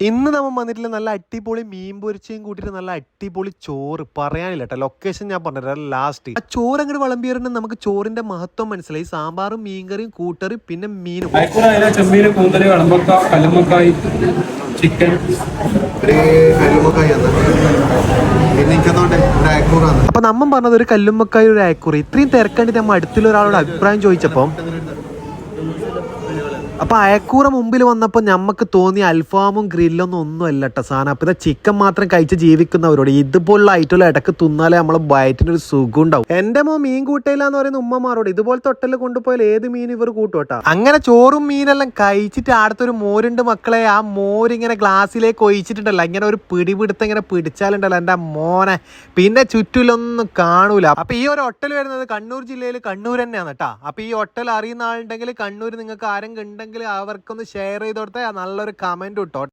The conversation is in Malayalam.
ഇന്ന് നമ്മൾ വന്നിട്ടില്ല നല്ല അടിപൊളി മീൻ പൊരിച്ചയും കൂട്ടിയിട്ട് നല്ല അടിപൊളി ചോറ്. പറയാനില്ല കേട്ടോ. ലൊക്കേഷൻ ഞാൻ പറഞ്ഞുതരാം. ലാസ്റ്റ് ആ ചോറ് അങ്ങോട്ട് വിളമ്പിയറിന് നമുക്ക് ചോറിന്റെ മഹത്വം മനസ്സിലായി. സാമ്പാറും മീൻകറിയും കൂട്ടറി പിന്നെ മീനും. ചിക്കൻ അപ്പൊ നമ്മൻ പറഞ്ഞത് ഒരു കല്ലുമ്മക്കായി ഒരു അയക്കുറി ഇത്രയും തിരക്കണ്ടിട്ട് നമ്മൾ അടുത്തുള്ള ഒരാളോട് അഭിപ്രായം ചോദിച്ചപ്പം അപ്പൊ അയക്കൂറ മുമ്പിൽ വന്നപ്പോ നമ്മക്ക് തോന്നിയ അൽഫാമും ഗ്രില്ലൊന്നും ഒന്നും അല്ല കേട്ടോ സാധനം അപ്പൊ ഇതാ ചിക്കൻ മാത്രം കഴിച്ച് ജീവിക്കുന്നവരോട് ഇതുപോലുള്ള ഐറ്റം ഇടയ്ക്ക് തിന്നാലേ നമ്മളെ വയറ്റിന് ഒരു സുഖം ഉണ്ടാവും എന്റെ മോ മീൻ കൂട്ടയില്ല എന്ന് പറയുന്ന ഉമ്മമാരോട് ഇതുപോലത്തെ തൊട്ടൽ കൊണ്ടുപോയാൽ ഏത് മീൻ ഇവർ കൂട്ടും അങ്ങനെ ചോറും മീനെല്ലാം കഴിച്ചിട്ട് അടുത്തൊരു മോരുണ്ട് മക്കളെ. ആ മോരിങ്ങനെ ഗ്ലാസ്സിലേക്ക് ഒഴിച്ചിട്ടുണ്ടല്ലോ. ഇങ്ങനെ ഒരു പിടിപിടുത്തം ഇങ്ങനെ പിടിച്ചാലുണ്ടല്ലോ എന്റെ മോനെ. പിന്നെ ചുറ്റിലൊന്നും കാണൂല. അപ്പൊ ഈ ഒരു ഒട്ടൽ വരുന്നത് കണ്ണൂർ ജില്ലയിൽ കണ്ണൂർ തന്നെയാണ് കേട്ടോ അപ്പൊ ഈ ഒട്ടൽ അറിയുന്ന ആളുണ്ടെങ്കിൽ കണ്ണൂർ നിങ്ങൾക്ക് ആരെങ്കിലും ഉണ്ടെങ്കിൽ അവർക്കൊന്ന് ഷെയർ ചെയ്ത് കൊടുത്താൽ നല്ലൊരു കമന്റ് കിട്ടോ